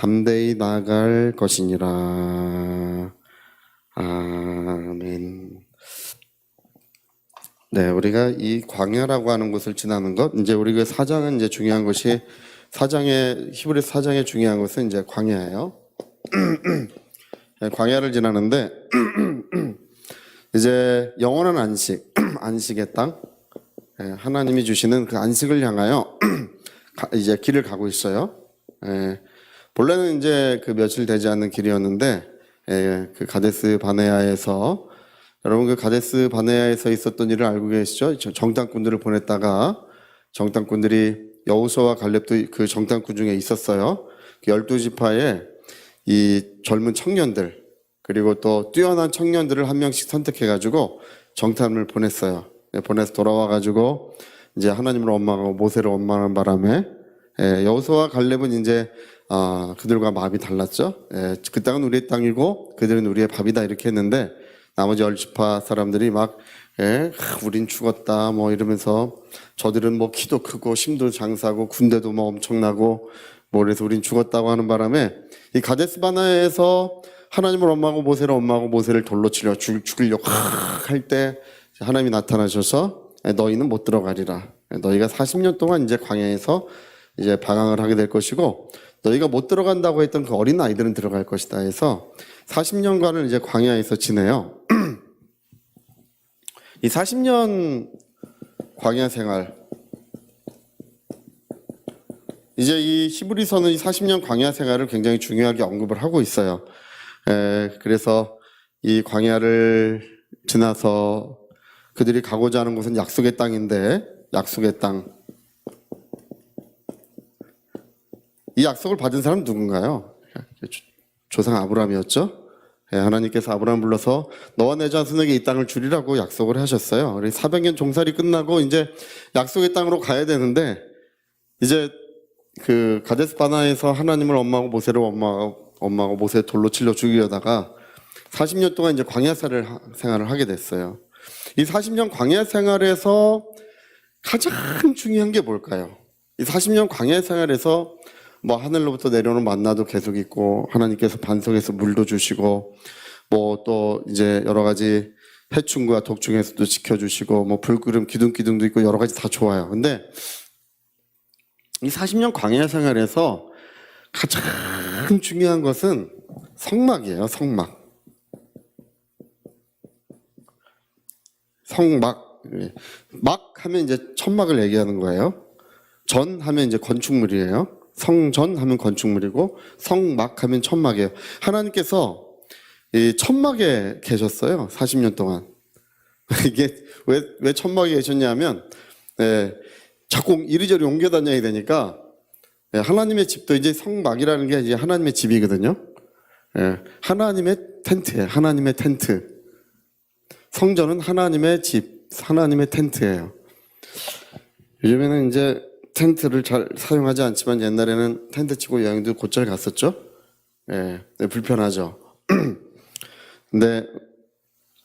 담대히 나아갈 것이니라. 아멘. 네, 우리가 이 광야라고 하는 곳을 지나는 것, 이제 우리 그 사장은 이제 중요한 것이 사장의 히브리 사장의 중요한 것은 이제 광야예요. 네, 광야를 지나는데 이제 영원한 안식, 안식의 땅, 예, 하나님이 주시는 그 안식을 향하여 가- 이제 길을 가고 있어요. 예, 본래는 이제 그 며칠 되지 않는 길이었는데 예, 그 가데스 바네아에서 여러분 그 가데스 바네아에서 있었던 일을 알고 계시죠? 저- 정탐꾼들을 보냈다가 정탐꾼들이 여호수아와 갈렙도 그 정탐꾼 중에 있었어요. 그 열두 지파에 이 젊은 청년들 그리고 또 뛰어난 청년들을 한 명씩 선택해 가지고 정탐을 보냈어요. 예, 보내서 돌아와 가지고 이제 하나님을 원망하고 모세를 원망하는 바람에 예, 여호수아와 갈렙은 이제 아, 그들과 마음이 달랐죠. 예, 그 땅은 우리의 땅이고 그들은 우리의 밥이다 이렇게 했는데 나머지 열지파 사람들이 막 예, 하, 우린 죽었다 뭐 이러면서 저들은 뭐 키도 크고 힘도 장사고 군대도 뭐 엄청나고 뭐 그래서 우린 죽었다고 하는 바람에 이 가데스 바나에서 하나님을 원망하고 모세를 원망하고 모세를 돌로 치려 죽, 죽이려고 할 때 하나님이 나타나셔서 예, 너희는 못 들어가리라. 예, 너희가 40년 동안 이제 광야에서 이제 방황을 하게 될 것이고 너희가 못 들어간다고 했던 그 어린 아이들은 들어갈 것이다 해서 40년간을 이제 광야에서 지내요. 이 40년 광야 생활 이제 이 히브리서는 이 40년 광야 생활을 굉장히 중요하게 언급을 하고 있어요. 에, 그래서 이 광야를 지나서 그들이 가고자 하는 곳은 약속의 땅인데 약속의 땅. 이 약속을 받은 사람 은 누군가요? 조- 조상 아브라함이었죠. 예, 하나님께서 아브라함 불러서 너와 내 자손에게 이 땅을 주리라고 약속을 하셨어요. 우리 400년 종살이 끝나고 이제 약속의 땅으로 가야 되는데 이제 그 가데스 바나에서 하나님을 엄마하고 모세를 엄마하고 엄마하고 모세 돌로 찔러 죽이려다가 40년 동안 이제 광야 생활을 하게 됐어요. 이 40년 광야 생활에서 가장 중요한 게 뭘까요? 이 40년 광야 생활에서 뭐 하늘로부터 내려오는 만나도 계속 있고 하나님께서 반석에서 물도 주시고 뭐 또 이제 여러 가지 해충과 독충에서도 지켜주시고 뭐 불구름 기둥 기둥도 있고 여러 가지 다 좋아요. 근데 이 40년 광야 생활에서 가장 중요한 것은 성막이에요. 성막. 성막. 예. 막 하면 이제 천막을 얘기하는 거예요. 전 하면 이제 건축물이에요. 성전 하면 건축물이고 성막 하면 천막이에요. 하나님께서 이 천막에 계셨어요. 40년 동안. 이게 왜, 왜 천막에 계셨냐면, 예, 자꾸 이리저리 옮겨 다녀야 되니까, 예, 하나님의 집도 이제 성막이라는 게 이제 하나님의 집이거든요. 예, 하나님의 텐트예요. 하나님의 텐트. 성전은 하나님의 집, 하나님의 텐트예요. 요즘에는 이제 텐트를 잘 사용하지 않지만 옛날에는 텐트 치고 여행도 곧잘 갔었죠. 예, 네, 불편하죠. 근데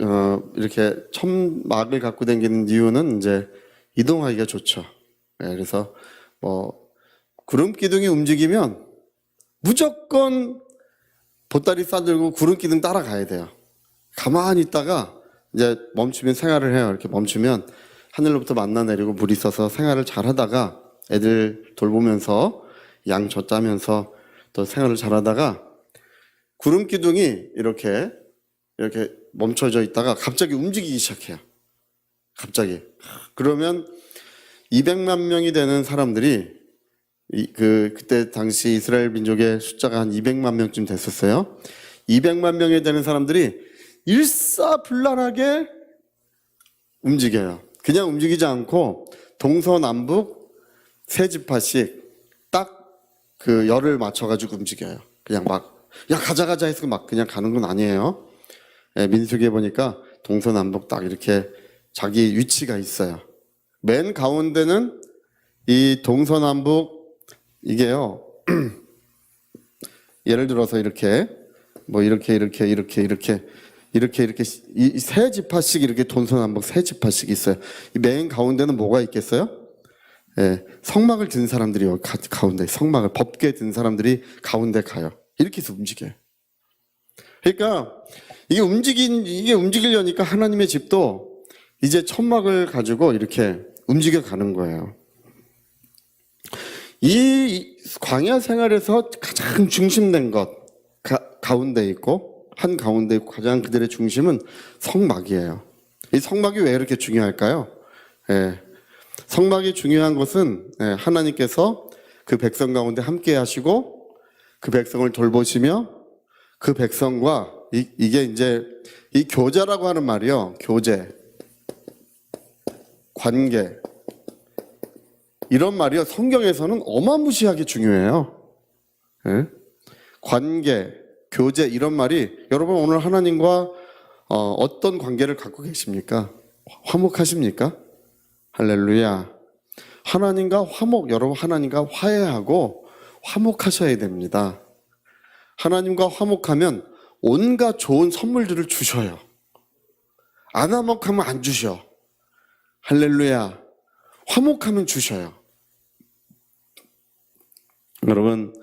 어, 이렇게 천막을 갖고 다니는 이유는 이제 이동하기가 좋죠. 예, 그래서 뭐 구름 기둥이 움직이면 무조건 보따리 싸들고 구름 기둥 따라가야 돼요. 가만히 있다가 이제 멈추면 생활을 해요. 이렇게 멈추면 하늘로부터 만나 내리고 물이 있어서 생활을 잘 하다가 애들 돌보면서 양 젖짜면서 또 생활을 잘 하다가 구름 기둥이 이렇게 이렇게 멈춰져 있다가 갑자기 움직이기 시작해요. 갑자기. 그러면 200만 명이 되는 사람들이 이, 그 그때 당시 이스라엘 민족의 숫자가 한 200만 명쯤 됐었어요. 200만 명이 되는 사람들이 일사불란하게 움직여요. 그냥 움직이지 않고 동서남북 세 지파씩 딱 그 열을 맞춰가지고 움직여요. 그냥 막 야 가자 가자 해서 막 그냥 가는 건 아니에요. 예, 민수기에 보니까 동서남북 딱 이렇게 자기 위치가 있어요. 맨 가운데는 이 동서남북 이게요. 예를 들어서 이렇게 뭐 이렇게 이렇게 이렇게 이렇게 이렇게 이렇게 이 세 지파씩 이렇게 동서남북 세 지파씩 있어요. 이맨 가운데는 뭐가 있겠어요? 예, 성막을 든 사람들이 가, 가운데 성막을 법게 든 사람들이 가운데 가요. 이렇게 해서 움직여요. 그러니까 이게 움직인 이게 움직이려니까 하나님의 집도 이제 천막을 가지고 이렇게 움직여 가는 거예요. 이 광야 생활에서 가장 중심된 것 가, 가운데 있고 한 가운데 있고 가장 그들의 중심은 성막이에요. 이 성막이 왜 이렇게 중요할까요? 예. 성막이 중요한 것은 예, 하나님께서 그 백성 가운데 함께 하시고 그 백성을 돌보시며 그 백성과 이, 이게 이제 이 교제라고 하는 말이요. 교제, 관계 이런 말이요. 성경에서는 어마무시하게 중요해요. 예? 관계, 교제 이런 말이 여러분 오늘 하나님과 어, 어떤 관계를 갖고 계십니까? 화목하십니까? 할렐루야. 하나님과 화목, 여러분 하나님과 화해하고 화목하셔야 됩니다. 하나님과 화목하면 온갖 좋은 선물들을 주셔요. 안 화목하면 안 주셔. 할렐루야. 화목하면 주셔요. 여러분,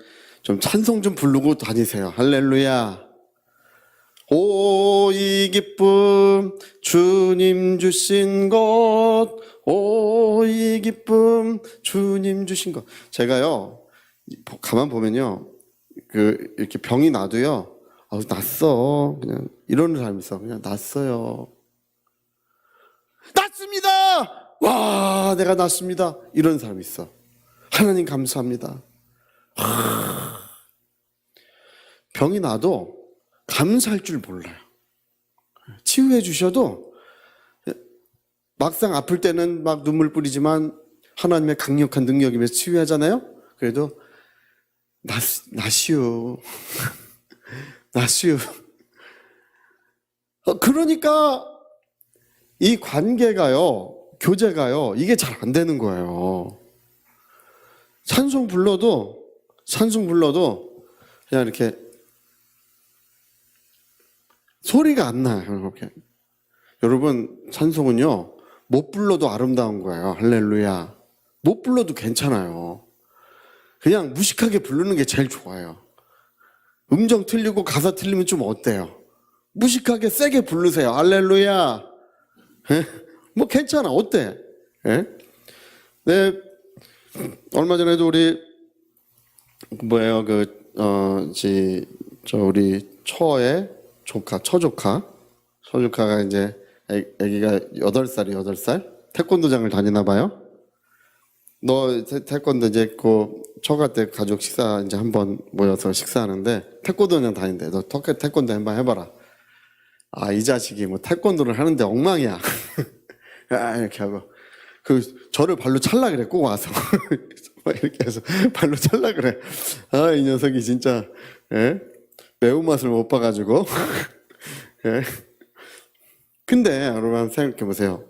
좀 찬송 좀 부르고 다니세요. 할렐루야. 오, 이 기쁨, 주님 주신 것. 오, 이 기쁨, 주님 주신 것. 제가요, 가만 보면요, 그, 이렇게 병이 나도요, 아, 났어. 그냥, 이러는 사람이 있어. 그냥 났어요. 났습니다! 와, 내가 났습니다. 이런 사람이 있어. 하나님 감사합니다. 하, 병이 나도 감사할 줄 몰라요. 치유해 주셔도 막상 아플 때는 막 눈물 뿌리지만 하나님의 강력한 능력이면서 치유하잖아요. 그래도 나, 나시오. 나시오. 어, 그러니까 이 관계가요, 교제가요, 이게 잘 안 되는 거예요. 찬송 불러도, 찬송 불러도 그냥 이렇게 소리가 안 나요. 이렇게. 여러분, 찬송은요, 못 불러도 아름다운 거예요. 할렐루야. 못 불러도 괜찮아요. 그냥 무식하게 부르는 게 제일 좋아요. 음정 틀리고 가사 틀리면 좀 어때요? 무식하게 세게 부르세요. 할렐루야. 예? 뭐 괜찮아. 어때? 예? 네. 얼마 전에도 우리 뭐예요? 그 어, 지, 저 우리 처의 조카, 처조카. 처조카가 이제 애, 애기가 여덟 살이 여덟 살 태권도장을 다니나 봐요. 너 태, 태권도 이제 그 처가 때 가족 식사 이제 한번 모여서 식사하는데 태권도장 다닌대. 너 터케 태권도 한번 해봐라. 아 이 자식이 뭐 태권도를 하는데 엉망이야. 아 이렇게 하고 그 저를 발로 찰라 그래 꼭 와서 막 이렇게 해서 발로 찰라 그래. 아 이 녀석이 진짜 예? 매운맛을 못 봐가지고. 예? 근데 여러분 생각해 보세요.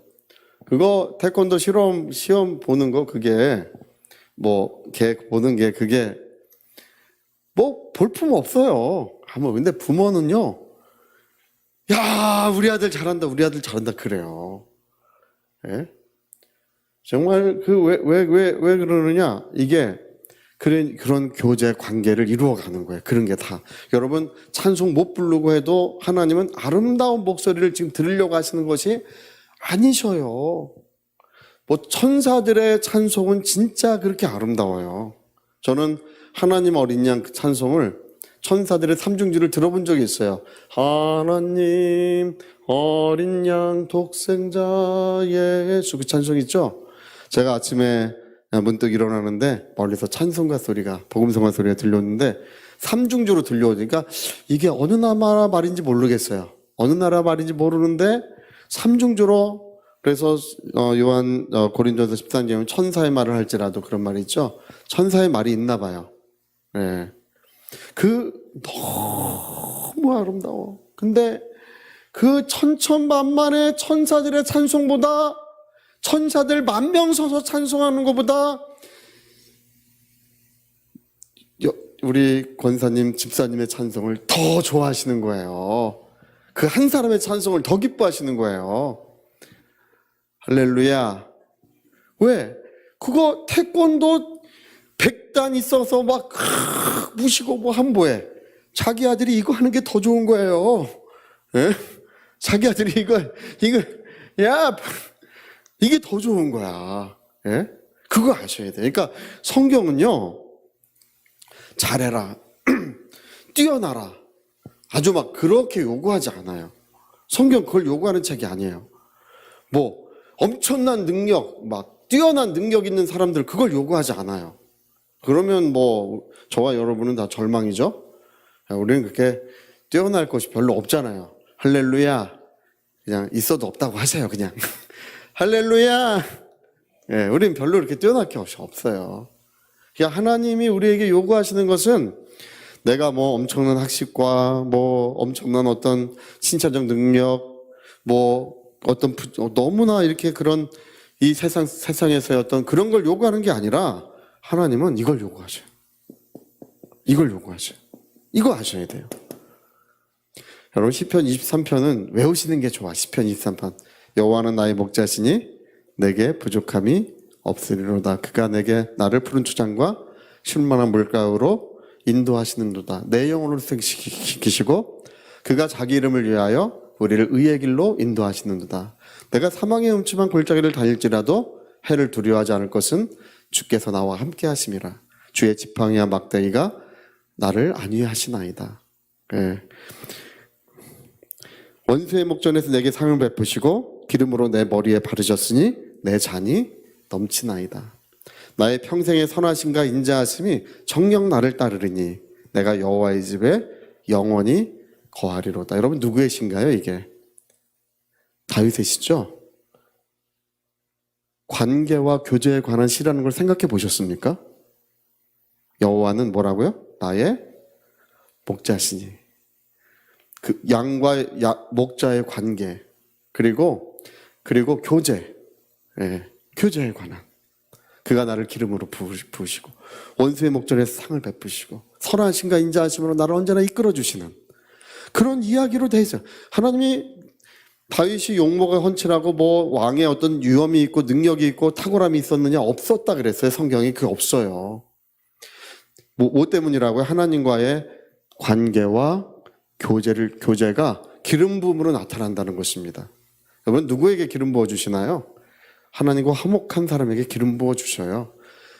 그거 태권도 실험 시험 보는 거 그게 뭐 걔 보는 게 그게 뭐 볼품 없어요. 한번 근데 부모는요. 야 우리 아들 잘한다 우리 아들 잘한다 그래요. 예? 정말 그 왜 왜 왜 왜 그러느냐 이게 그런 그런 교제 관계를 이루어가는 거예요. 그런 게 다 여러분 찬송 못 부르고 해도 하나님은 아름다운 목소리를 지금 들으려고 하시는 것이 아니셔요. 뭐 천사들의 찬송은 진짜 그렇게 아름다워요. 저는 하나님 어린 양그 찬송을 천사들의 삼중주를 들어본 적이 있어요. 하나님 어린 양 독생자 예수 그 찬송 있죠? 제가 아침에 문득 일어나는데 멀리서 찬송가 소리가 복음성가 소리가 들려오는데 삼중주로 들려오니까 이게 어느 나라 말인지 모르겠어요. 어느 나라 말인지 모르는데 삼중주로 그래서 어, 요한 어, 고린도서 13장에 천사의 말을 할지라도 그런 말이 있죠. 천사의 말이 있나 봐요. 예. 그 너무 아름다워. 근데 그 천천만만의 천사들의 찬송보다 천사들 만 명 서서 찬송하는 것보다 여- 우리 권사님, 집사님의 찬송을 더 좋아하시는 거예요. 그 한 사람의 찬송을 더 기뻐하시는 거예요. 할렐루야. 왜? 그거 태권도 백단 있어서 막 무시고 뭐 한보에 자기 아들이 이거 하는 게 더 좋은 거예요. 예? 자기 아들이 이거 이거 야 이게 더 좋은 거야. 예? 그거 아셔야 돼. 그러니까 성경은요. 잘해라. 뛰어나라. 아주 막 그렇게 요구하지 않아요. 성경 그걸 요구하는 책이 아니에요. 뭐 엄청난 능력, 막 뛰어난 능력 있는 사람들 그걸 요구하지 않아요. 그러면 뭐 저와 여러분은 다 절망이죠. 우리는 그렇게 뛰어날 것이 별로 없잖아요. 할렐루야. 그냥 있어도 없다고 하세요. 그냥 할렐루야. 예, 우리는 별로 이렇게 뛰어날 게 없- 없어요. 그냥 하나님이 우리에게 요구하시는 것은 내가 뭐 엄청난 학식과 뭐 엄청난 어떤 신체적 능력, 뭐 어떤 부- 어, 너무나 이렇게 그런 이 세상 세상에서의 어떤 그런 걸 요구하는 게 아니라 하나님은 이걸 요구하셔요. 이걸 요구하셔요. 이거 아셔야 돼요. 여러분 시편 23편은 외우시는 게 좋아. 시편 23편. 여호와는 나의 목자시니 내게 부족함이 없으리로다. 그가 내게 나를 푸른 초장과 쉴만한 물가로 인도하시는도다. 내 영혼을 생기시고 그가 자기 이름을 위하여 우리를 의의 길로 인도하시는도다. 내가 사망의 음침한 골짜기를 다닐지라도 해를 두려워하지 않을 것은 주께서 나와 함께 하심이라. 주의 지팡이와 막대기가 나를 안위하시나이다. 예. 원수의 목전에서 내게 상을 베푸시고 기름으로 내 머리에 바르셨으니 내 잔이 넘치나이다. 나의 평생의 선하심과 인자하심이 정녕 나를 따르리니 내가 여호와의 집에 영원히 거하리로다. 여러분 누구의 신가요 이게? 다윗의 시죠? 관계와 교제에 관한 시라는 걸 생각해 보셨습니까? 여호와는 뭐라고요? 나의 목자시니. 그 양과 야- 목자의 관계 그리고 그리고 교제, 예, 교제에 관한 그가 나를 기름으로 부으시- 부으시고 원수의 목전에서 상을 베푸시고 선하신가 인자하심으로 나를 언제나 이끌어 주시는 그런 이야기로 돼 있어요. 하나님이 다윗이 용모가 헌칠하고 뭐 왕의 어떤 유엄이 있고 능력이 있고 탁월함이 있었느냐 없었다 그랬어요. 성경이 그 없어요. 뭐, 뭐 때문이라고요? 하나님과의 관계와 교제를 교제가 기름 부음으로 나타난다는 것입니다. 여러분 누구에게 기름 부어 주시나요? 하나님과 화목한 사람에게 기름 부어 주셔요.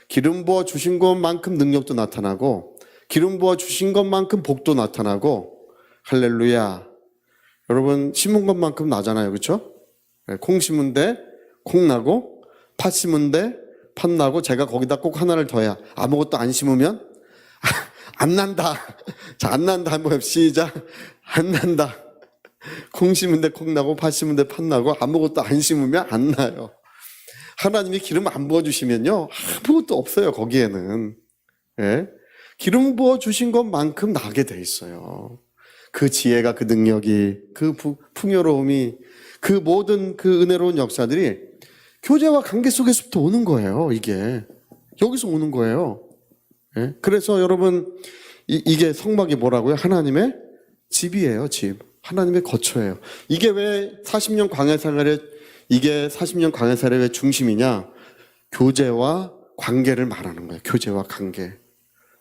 기름 부어 주신 것만큼 능력도 나타나고 기름 부어 주신 것만큼 복도 나타나고 할렐루야. 여러분 심은 것만큼 나잖아요. 그렇죠? 콩 심은 데 콩 나고 팥 심은 데 팥 나고 제가 거기다 꼭 하나를 더해야 아무것도 안 심으면 안 난다. 자, 안 난다. 한번 시작. 안 난다. 콩 심은데 콩 나고 팥 심은데 팥 나고 아무것도 안 심으면 안 나요. 하나님이 기름 안 부어 주시면요 아무것도 없어요 거기에는. 예? 기름 부어 주신 것만큼 나게 돼 있어요. 그 지혜가 그 능력이 그 부- 풍요로움이 그 모든 그 은혜로운 역사들이 교제와 관계 속에서부터 오는 거예요. 이게 여기서 오는 거예요. 예? 그래서 여러분 이, 게 성막이 뭐라고요? 하나님의 집이에요, 집. 하나님의 거처예요. 이게 왜 40년 광야 생활에 이게 40년 광야 생활의 왜 중심이냐? 교제와 관계를 말하는 거예요. 교제와 관계.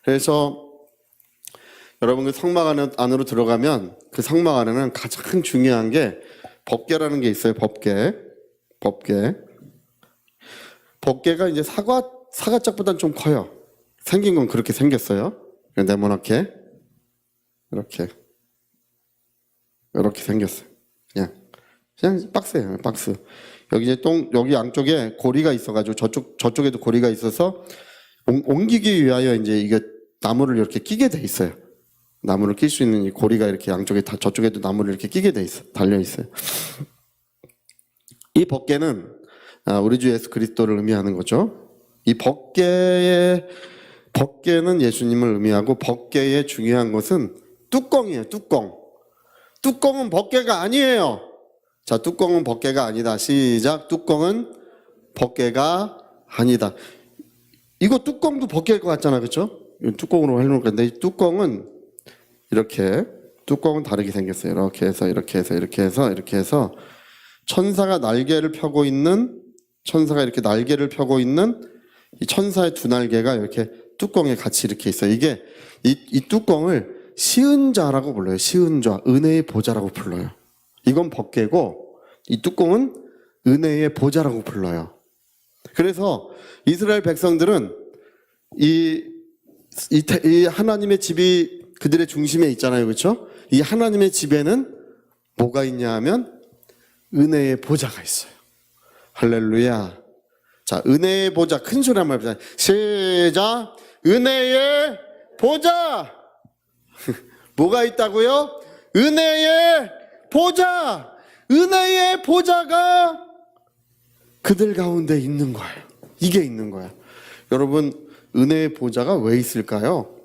그래서 여러분 그 성막 안으로 들어가면 그 성막 안에는 가장 중요한 게 법계라는 게 있어요. 법계. 법계. 법계가 이제 사과 사과짝보다는 좀 커요. 생긴 건 그렇게 생겼어요. 네모나게 이렇게 이렇게 생겼어요. 그냥 그냥 박스예요. 박스. 여기 이제 똥 여기 양쪽에 고리가 있어가지고 저쪽 저쪽에도 고리가 있어서 옮, 옮기기 위하여 이제 이게 나무를 이렇게 끼게 돼 있어요. 나무를 낄 수 있는 이 고리가 이렇게 양쪽에 다 저쪽에도 나무를 이렇게 끼게 돼 있어 달려 있어요. 이 법계는 아, 우리 주 예수 그리스도를 의미하는 거죠. 이 법계의 법계는 예수님을 의미하고 법계의 중요한 것은 뚜껑이에요, 뚜껑. 뚜껑은 벗개가 아니에요. 자, 뚜껑은 벗개가 아니다. 시작. 뚜껑은 벗개가 아니다. 이거 뚜껑도 벗개일 것 같잖아, 그렇죠? 뚜껑으로 해놓을 건데 이 뚜껑은 이렇게 뚜껑은 다르게 생겼어요. 이렇게 해서 이렇게 해서 이렇게 해서 이렇게 해서 천사가 날개를 펴고 있는 천사가 이렇게 날개를 펴고 있는 이 천사의 두 날개가 이렇게 뚜껑에 같이 이렇게 있어요. 이게 이, 이 뚜껑을 시은 자라고 불러요. 시은 자, 은혜의 보좌라고 불러요. 이건 벗개고 이 뚜껑은 은혜의 보좌라고 불러요. 그래서 이스라엘 백성들은 이, 이, 태- 이 하나님의 집이 그들의 중심에 있잖아요. 그렇죠? 이 하나님의 집에는 뭐가 있냐 하면 은혜의 보좌가 있어요. 할렐루야. 자, 은혜의 보좌 큰 소리 한번 해보자. 시작. 은혜의 보좌. 뭐가 있다고요? 은혜의 보좌. 은혜의 보좌가 그들 가운데 있는 거예요. 이게 있는 거야. 여러분, 은혜의 보좌가 왜 있을까요?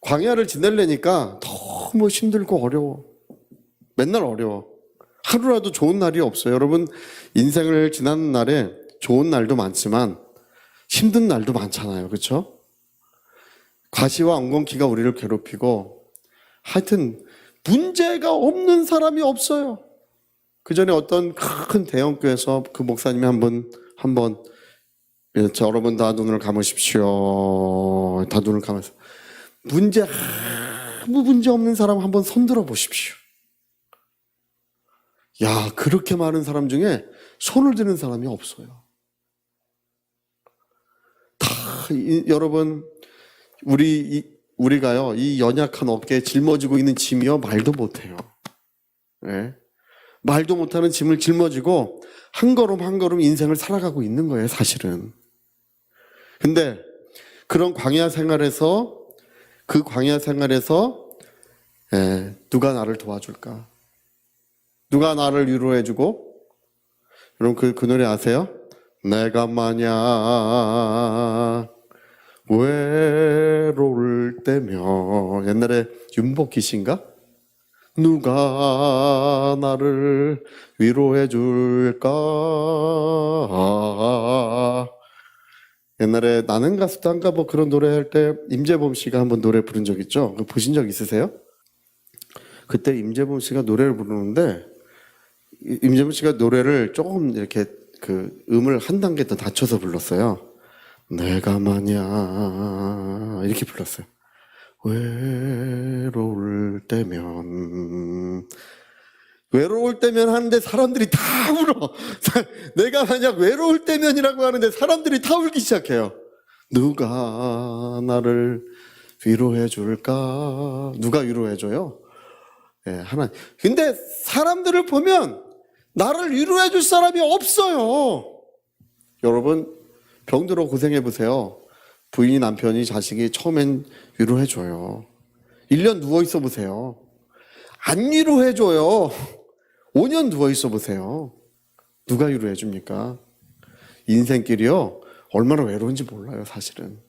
광야를 지내려니까 너무 힘들고 어려워. 맨날 어려워. 하루라도 좋은 날이 없어요. 여러분, 인생을 지나는 날에 좋은 날도 많지만 힘든 날도 많잖아요. 그렇죠? 과시와 엉겅퀴가 우리를 괴롭히고 하여튼 문제가 없는 사람이 없어요. 그 전에 어떤 큰 대형교회에서 그 목사님이 한 번 한번 예, 자, 여러분 다 눈을 감으십시오. 다 눈을 감아서 문제 아무 문제 없는 사람 한번 손들어 보십시오. 야 그렇게 많은 사람 중에 손을 드는 사람이 없어요. 다 이- 여러분 우리 이- 우리가요 이 연약한 어깨에 짊어지고 있는 짐이요 말도 못해요. 예. 말도 못하는 짐을 짊어지고 한 걸음 한 걸음 인생을 살아가고 있는 거예요 사실은. 근데 그런 광야 생활에서 그 광야 생활에서 예, 누가 나를 도와줄까? 누가 나를 위로해주고? 여러분 그, 그 노래 아세요? 내가 만약 외로울 때면 옛날에 윤복희 씨인가? 누가 나를 위로해 줄까? 옛날에 나는 가수도 한가 뭐 그런 노래 할 때 임재범 씨가 한번 노래 부른 적 있죠? 보신 적 있으세요? 그때 임재범 씨가 노래를 부르는데 이- 임재범 씨가 노래를 조금 이렇게 그 음을 한 단계 더 낮춰서 불렀어요. 내가 만약 이렇게 불렀어요. 외로울 때면 외로울 때면 하는데 사람들이 다 울어. 내가 만약 외로울 때면이라고 하는데 사람들이 다 울기 시작해요. 누가 나를 위로해 줄까? 누가 위로해 줘요? 예, 하나. 근데 사람들을 보면 나를 위로해 줄 사람이 없어요. 여러분, 병들어 고생해 보세요. 부인이 남편이 자식이 처음엔 위로해 줘요. 1년 누워 있어 보세요. 안 위로해 줘요. 5년 누워 있어 보세요. 누가 위로해 줍니까? 인생길이요. 얼마나 외로운지 몰라요, 사실은.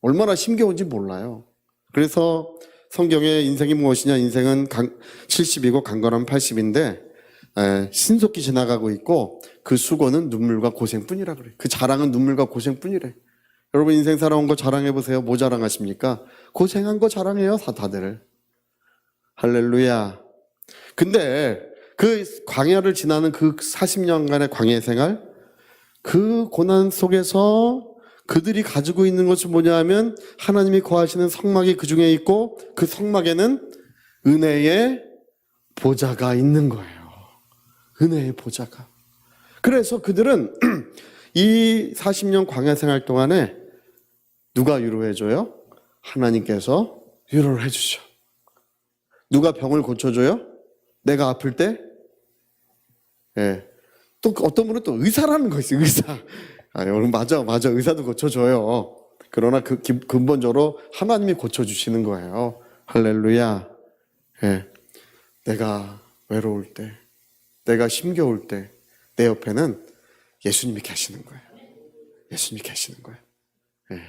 얼마나 힘겨운지 몰라요. 그래서 성경에 인생이 무엇이냐? 인생은 강, 70이고 강건함 80인데 신속히 지나가고 있고 그 수고는 눈물과 고생뿐이라 그래. 그 자랑은 눈물과 고생뿐이래. 여러분 인생 살아온 거 자랑해 보세요. 뭐 자랑하십니까? 고생한 거 자랑해요, 다 다들. 할렐루야. 근데 그 광야를 지나는 그 40년간의 광야 생활, 그 고난 속에서 그들이 가지고 있는 것은 뭐냐 하면 하나님이 거하시는 성막이 그 중에 있고 그 성막에는 은혜의 보좌가 있는 거예요. 은혜의 보좌가. 그래서 그들은 이 40년 광야 생활 동안에 누가 위로해줘요? 하나님께서 위로를 해주죠. 누가 병을 고쳐줘요? 내가 아플 때? 예. 또 어떤 분은 또 의사라는 거 있어요, 의사. 아, 여러분, 맞아, 맞아. 의사도 고쳐줘요. 그러나 그 기- 근본적으로 하나님이 고쳐주시는 거예요. 할렐루야. 예. 내가 외로울 때, 내가 힘겨울 때, 내 옆에는 예수님이 계시는 거예요. 예수님이 계시는 거예요. 예.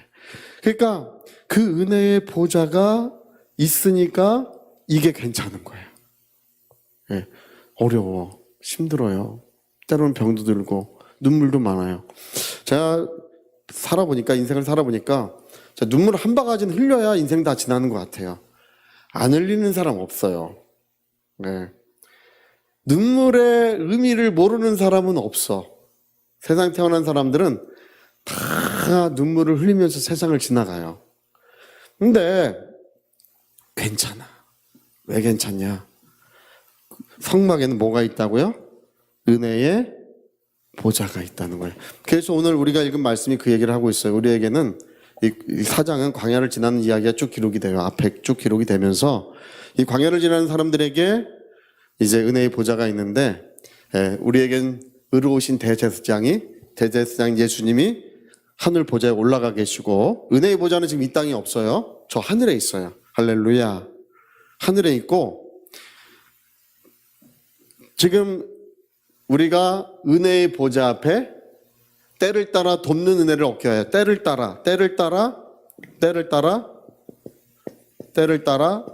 그러니까 그 은혜의 보좌가 있으니까 이게 괜찮은 거예요. 예, 어려워, 힘들어요. 때로는 병도 들고 눈물도 많아요. 제가 살아보니까 인생을 살아보니까 자, 눈물 한 바가지는 흘려야 인생 다 지나는 것 같아요. 안 흘리는 사람 없어요. 네. 눈물의 의미를 모르는 사람은 없어. 세상 태어난 사람들은 다 눈물을 흘리면서 세상을 지나가요. 근데 괜찮아. 왜 괜찮냐? 성막에는 뭐가 있다고요? 은혜의 보좌가 있다는 거예요. 그래서 오늘 우리가 읽은 말씀이 그 얘기를 하고 있어요. 우리에게는 이, 이 사장은 광야를 지나는 이야기가 쭉 기록이 돼요. 앞에 쭉 기록이 되면서 이 광야를 지나는 사람들에게 이제 은혜의 보좌가 있는데 예, 우리에겐 의로우신 대제사장이 대제사장 예수님이 하늘 보좌에 올라가 계시고 은혜의 보좌는 지금 이 땅에 없어요. 저 하늘에 있어요. 할렐루야. 하늘에 있고 지금 우리가 은혜의 보좌 앞에 때를 따라 돕는 은혜를 얻게 해요. 때를 따라, 때를 따라, 때를 따라, 때를 따라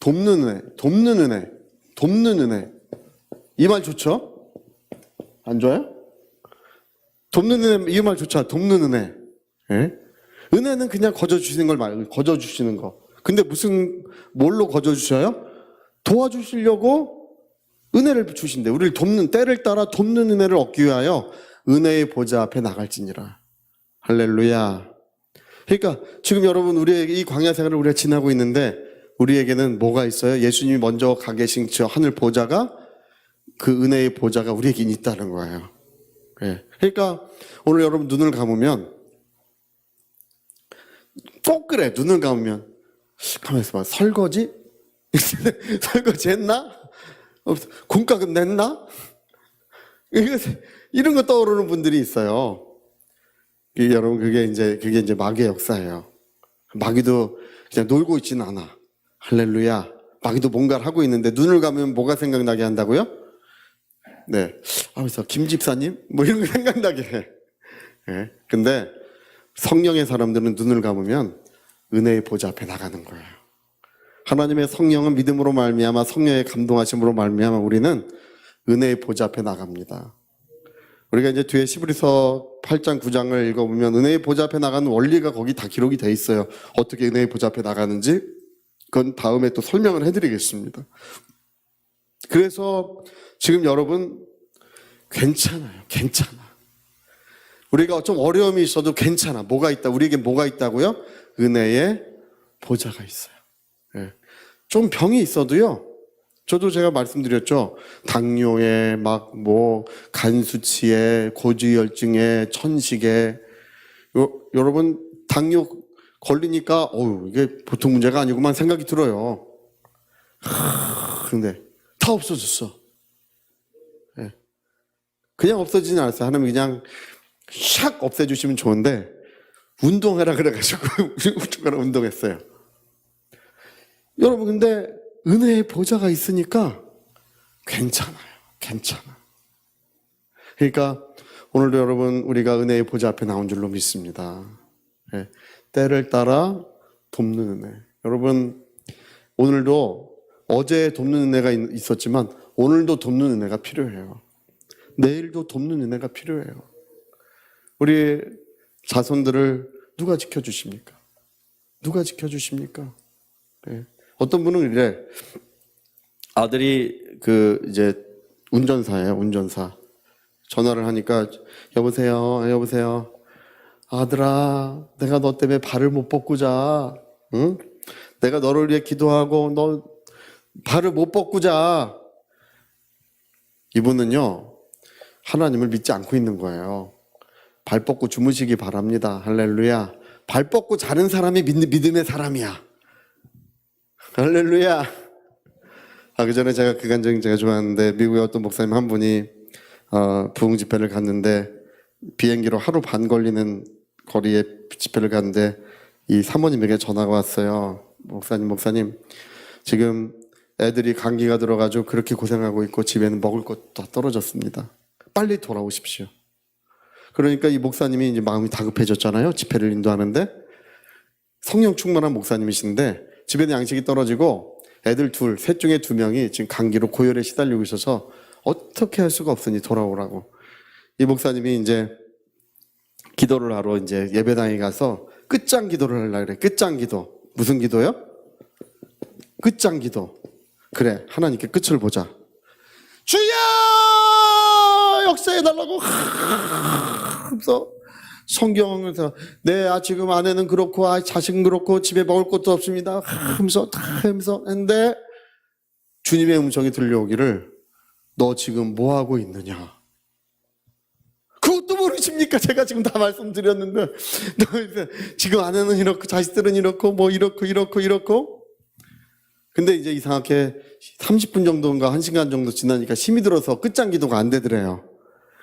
돕는 은혜, 돕는 은혜, 돕는 은혜. 이 말 좋죠? 안 좋아요? 돕는 은혜, 이 말 좋죠? 돕는 은혜. 예? 은혜는 그냥 거저 주시는 걸 말, 거저 주시는 거. 근데 무슨, 뭘로 거저 주셔요? 도와주시려고 은혜를 주신대. 우리를 돕는, 때를 따라 돕는 은혜를 얻기 위하여 은혜의 보좌 앞에 나갈지니라. 할렐루야. 그러니까 지금 여러분 우리에게 이 광야 생활을 우리가 지나고 있는데 우리에게는 뭐가 있어요? 예수님이 먼저 가 계신 저 하늘 보좌가 그 은혜의 보좌가 우리에게 있다는 거예요. 예. 그러니까 오늘 여러분 눈을 감으면 꼭 그래 눈을 감으면 가만 있어 봐 설거지 설거지 했나 없- 공과금 냈나 이런 거 떠오르는 분들이 있어요. 이 여러분 그게 이제 그게 이제 마귀의 역사예요. 마귀도 그냥 놀고 있지는 않아. 할렐루야. 마귀도 뭔가를 하고 있는데 눈을 감으면 뭐가 생각나게 한다고요? 네. 아, 그래서 김 집사님 뭐 이런 거 생각나게 해. 예. 근데 성령의 사람들은 눈을 감으면 은혜의 보좌 앞에 나가는 거예요. 하나님의 성령은 믿음으로 말미암아 성령의 감동하심으로 말미암아 우리는 은혜의 보좌 앞에 나갑니다. 우리가 이제 뒤에 시브리서 8장 9장을 읽어보면 은혜의 보좌 앞에 나가는 원리가 거기 다 기록이 돼 있어요. 어떻게 은혜의 보좌 앞에 나가는지 그건 다음에 또 설명을 해드리겠습니다. 그래서 지금 여러분 괜찮아요. 괜찮아. 우리가 좀 어려움이 있어도 괜찮아. 뭐가 있다? 우리에게 뭐가 있다고요? 은혜의 보좌가 있어요. 예. 좀 병이 있어도요. 저도 제가 말씀드렸죠. 당뇨에 막 뭐 간수치에 고지혈증에 천식에 요- 여러분 당뇨 걸리니까 어우 이게 보통 문제가 아니구만 생각이 들어요. 하, 근데 다 없어졌어. 예. 그냥 없어지진 않았어요. 하나님 그냥 샥 없애주시면 좋은데 운동해라 그래가지고 운동하라 운동했어요. 여러분 근데 은혜의 보좌가 있으니까 괜찮아요. 괜찮아. 그러니까 오늘도 여러분 우리가 은혜의 보좌 앞에 나온 줄로 믿습니다. 예, 때를 따라 돕는 은혜. 여러분 오늘도 어제 돕는 은혜가 있- 있었지만 오늘도 돕는 은혜가 필요해요. 내일도 돕는 은혜가 필요해요. 우리 자손들을 누가 지켜주십니까? 누가 지켜주십니까? 예. 어떤 분은 이래 아들이 그 이제 운전사예요 운전사 전화를 하니까 여보세요 여보세요 아들아 내가 너 때문에 발을 못 뻗고 자. 응? 내가 너를 위해 기도하고 너 발을 못 뻗고 자. 이분은요 하나님을 믿지 않고 있는 거예요. 발 뻗고 주무시기 바랍니다. 할렐루야. 발 뻗고 자는 사람이 믿, 믿음의 사람이야. 할렐루야. 아, 그 전에 제가 그간증 제가 좋아하는데 미국의 어떤 목사님 한 분이 어, 부흥 집회를 갔는데 비행기로 하루 반 걸리는 거리에 집회를 갔는데 이 사모님에게 전화가 왔어요. 목사님, 목사님, 지금 애들이 감기가 들어가지고 그렇게 고생하고 있고 집에는 먹을 것도 다 떨어졌습니다. 빨리 돌아오십시오. 그러니까 이 목사님이 이제 마음이 다급해졌잖아요. 집회를 인도하는데 성령 충만한 목사님이신데 집에는 양식이 떨어지고 애들 둘, 셋 중에 두 명이 지금 감기로 고열에 시달리고 있어서 어떻게 할 수가 없으니 돌아오라고. 이 목사님이 이제 기도를 하러 이제 예배당에 가서 끝장 기도를 하려고 그래. 끝장 기도. 무슨 기도요? 끝장 기도. 그래. 하나님께 끝을 보자. 주여! 역사해달라고. 하면서 성경에서 내 아, 지금 아내는 그렇고 아, 자식은 그렇고 집에 먹을 것도 없습니다. 하면서 다 하면서 했는데 주님의 음성이 들려오기를 너 지금 뭐 하고 있느냐? 그것도 모르십니까? 제가 지금 다 말씀드렸는데 너 이제 지금 아내는 이렇고 자식들은 이렇고 뭐 이렇고 이렇고 이렇고 근데 이제 이상하게 30분 정도인가 1시간 정도 지나니까 힘이 들어서 끝장 기도가 안 되더래요.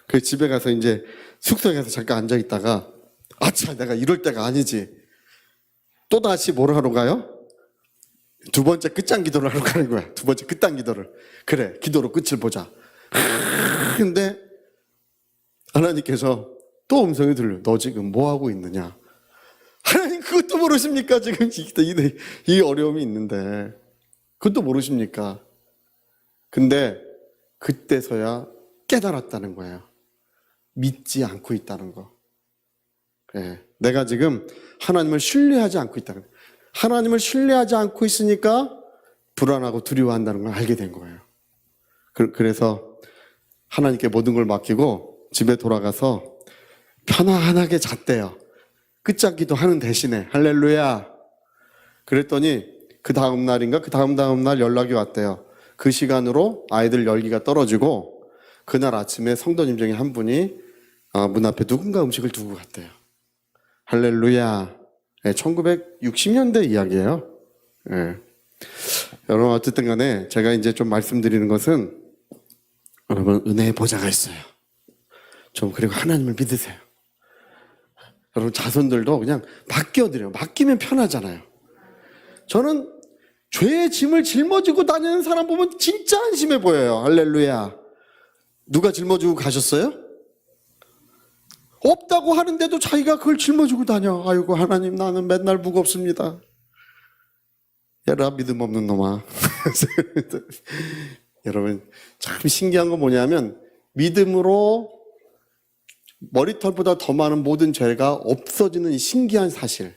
그 집에 가서 이제 숙소에 가서 잠깐 앉아 있다가 아차 내가 이럴 때가 아니지. 또 다시 뭘 하러 가요? 두 번째 끝장 기도를 하러 가는 거야. 두 번째 끝장 기도를. 그래, 기도로 끝을 보자. 근데 하나님께서 또 음성이 들려. 너 지금 뭐 하고 있느냐? 하나님 그것도 모르십니까? 지금 이, 이, 이 어려움이 있는데 그것도 모르십니까? 근데 그때서야 깨달았다는 거예요. 믿지 않고 있다는 거. 예, 내가 지금 하나님을 신뢰하지 않고 있다는 거. 하나님을 신뢰하지 않고 있으니까 불안하고 두려워한다는 걸 알게 된 거예요. 그, 그래서 하나님께 모든 걸 맡기고 집에 돌아가서 편안하게 잤대요. 끝잡기도 하는 대신에 할렐루야. 그랬더니 그 다음 날인가 그 다음 다음 날 연락이 왔대요. 그 시간으로 아이들 열기가 떨어지고 그날 아침에 성도님 중에 한 분이 아, 문 앞에 누군가 음식을 두고 갔대요. 할렐루야. 네, 1960년대 이야기예요. 예. 여러분 어쨌든 간에 제가 이제 좀 말씀드리는 것은 여러분 은혜의 보좌가 있어요. 좀 그리고 하나님을 믿으세요. 여러분 자손들도 그냥 맡겨드려요. 맡기면 편하잖아요. 저는 죄의 짐을 짊어지고 다니는 사람 보면 진짜 안심해 보여요. 할렐루야. 누가 짊어지고 가셨어요? 없다고 하는데도 자기가 그걸 짊어지고 다녀. 아이고 하나님 나는 맨날 무겁습니다. 야라 믿음 없는 놈아. 여러분 참 신기한 건 뭐냐면 믿음으로 머리털보다 더 많은 모든 죄가 없어지는 이 신기한 사실.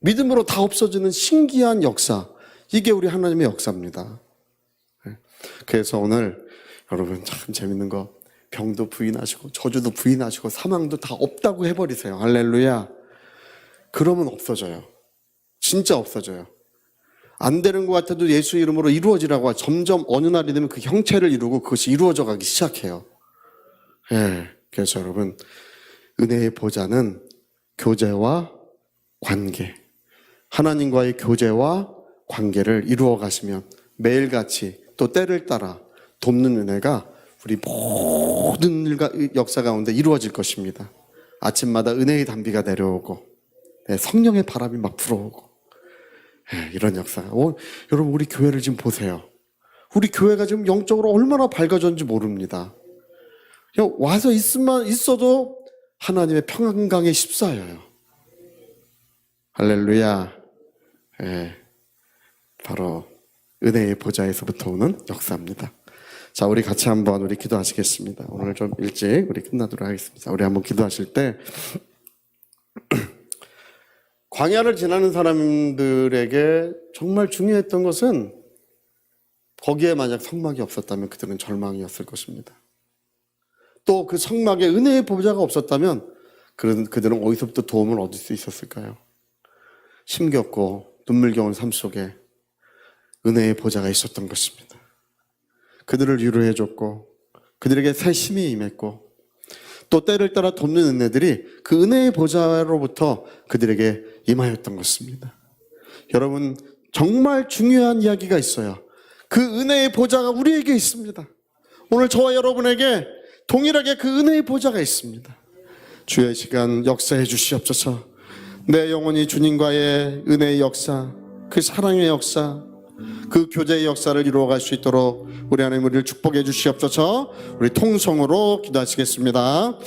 믿음으로 다 없어지는 신기한 역사. 이게 우리 하나님의 역사입니다. 네. 그래서 오늘 여러분 참 재밌는 거 병도 부인하시고 저주도 부인하시고 사망도 다 없다고 해버리세요. 할렐루야. 그러면 없어져요. 진짜 없어져요. 안 되는 것 같아도 예수 이름으로 이루어지라고 하죠. 점점 어느 날이 되면 그 형체를 이루고 그것이 이루어져 가기 시작해요. 예. 그래서 여러분, 은혜의 보좌는 교제와 관계, 하나님과의 교제와 관계를 이루어 가시면 매일같이 또 때를 따라 돕는 은혜가 우리 모든 역사 가운데 이루어질 것입니다. 아침마다 은혜의 단비가 내려오고 네, 성령의 바람이 막 불어오고 예, 이런 역사. 어, 여러분 우리 교회를 지금 보세요. 우리 교회가 지금 영적으로 얼마나 밝아졌는지 모릅니다. 그냥 와서 있으면 있어도 하나님의 평강에 휩싸여요. 할렐루야. 예, 바로 은혜의 보좌에서부터 오는 역사입니다. 자, 우리 같이 한번 우리 기도하시겠습니다. 오늘 좀 일찍 우리 끝나도록 하겠습니다. 우리 한번 기도하실 때 광야를 지나는 사람들에게 정말 중요했던 것은 거기에 만약 성막이 없었다면 그들은 절망이었을 것입니다. 또 그 성막에 은혜의 보좌가 없었다면 그런 그들은 어디서부터 도움을 얻을 수 있었을까요? 힘겹고 눈물겨운 삶 속에 은혜의 보좌가 있었던 것입니다. 그들을 위로해 줬고 그들에게 새 힘이 임했고 또 때를 따라 돕는 은혜들이 그 은혜의 보좌로부터 그들에게 임하였던 것입니다. 여러분 정말 중요한 이야기가 있어요. 그 은혜의 보좌가 우리에게 있습니다. 오늘 저와 여러분에게 동일하게 그 은혜의 보좌가 있습니다. 주의 시간 역사해 주시옵소서. 내 영혼이 주님과의 은혜의 역사, 그 사랑의 역사, 그 교제의 역사를 이루어갈 수 있도록 우리 하나님 우리를 축복해 주시옵소서. 우리 통성으로 기도하시겠습니다.